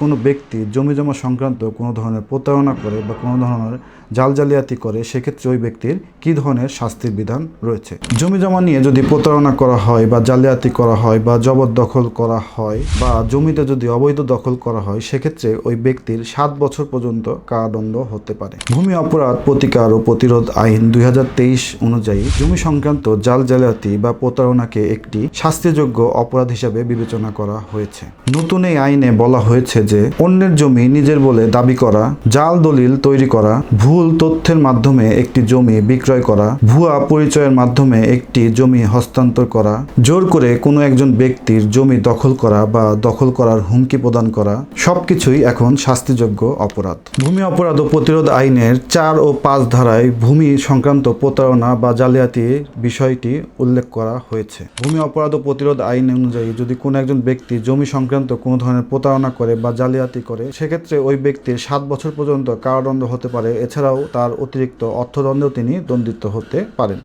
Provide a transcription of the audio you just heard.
কোনো ব্যক্তি জমি জমা সংক্রান্ত কোনো ধরনের প্রতারণা করে বা কোনো ধরনের জাল জালিয়াতি করে, সেক্ষেত্রে ওই ব্যক্তির কী ধরনের শাস্তির বিধান রয়েছে? জমি জমা নিয়ে যদি প্রতারণা করা হয় বা জালিয়াতি করা হয় বা জবরদখল করা হয় বা জমিতে যদি অবৈধ দখল করা হয়, সেক্ষেত্রে ওই ব্যক্তির সাত বছর পর্যন্ত কারাদণ্ড হতে পারে। ভূমি অপরাধ প্রতিকার ও প্রতিরোধ আইন দুই হাজার তেইশ অনুযায়ী জমি সংক্রান্ত জাল জালিয়াতি বা প্রতারণাকে একটি শাস্তিযোগ্য অপরাধ হিসাবে বিবেচনা করা হয়েছে। নতুন এই আইনে বলা হয়েছে যে অন্যের জমি নিজের বলে দাবি করা, জাল দলিল তৈরি করা, ভুল তথ্যের মাধ্যমে একটি জমি বিক্রয় করা, ভুয়া পরিচয়ের মাধ্যমে একটি জমি হস্তান্তর করা, জোর করে কোনো একজন ব্যক্তির জমি দখল করা বা দখল করার হুমকি প্রদান করা, সবকিছুই এখন শাস্তিযোগ্য অপরাধ। ভূমি অপরাধ ও প্রতিরোধ আইনের চার ও পাঁচ ধারায় ভূমি সংক্রান্ত প্রতারণা বা জালিয়াতির বিষয়টি উল্লেখ করা হয়েছে। ভূমি অপরাধ ও প্রতিরোধ আইন অনুযায়ী যদি কোনো একজন ব্যক্তি জমি সংক্রান্ত কোনো ধরনের প্রতারণা করে বা জালিয়াতি করে। সেক্ষেত্রে ওই ব্যক্তির সাত বছর পর্যন্ত কারাদণ্ড হতে পারে। এছাড়াও তার অতিরিক্ত অর্থদণ্ডেও তিনি দণ্ডিত হতে পারেন।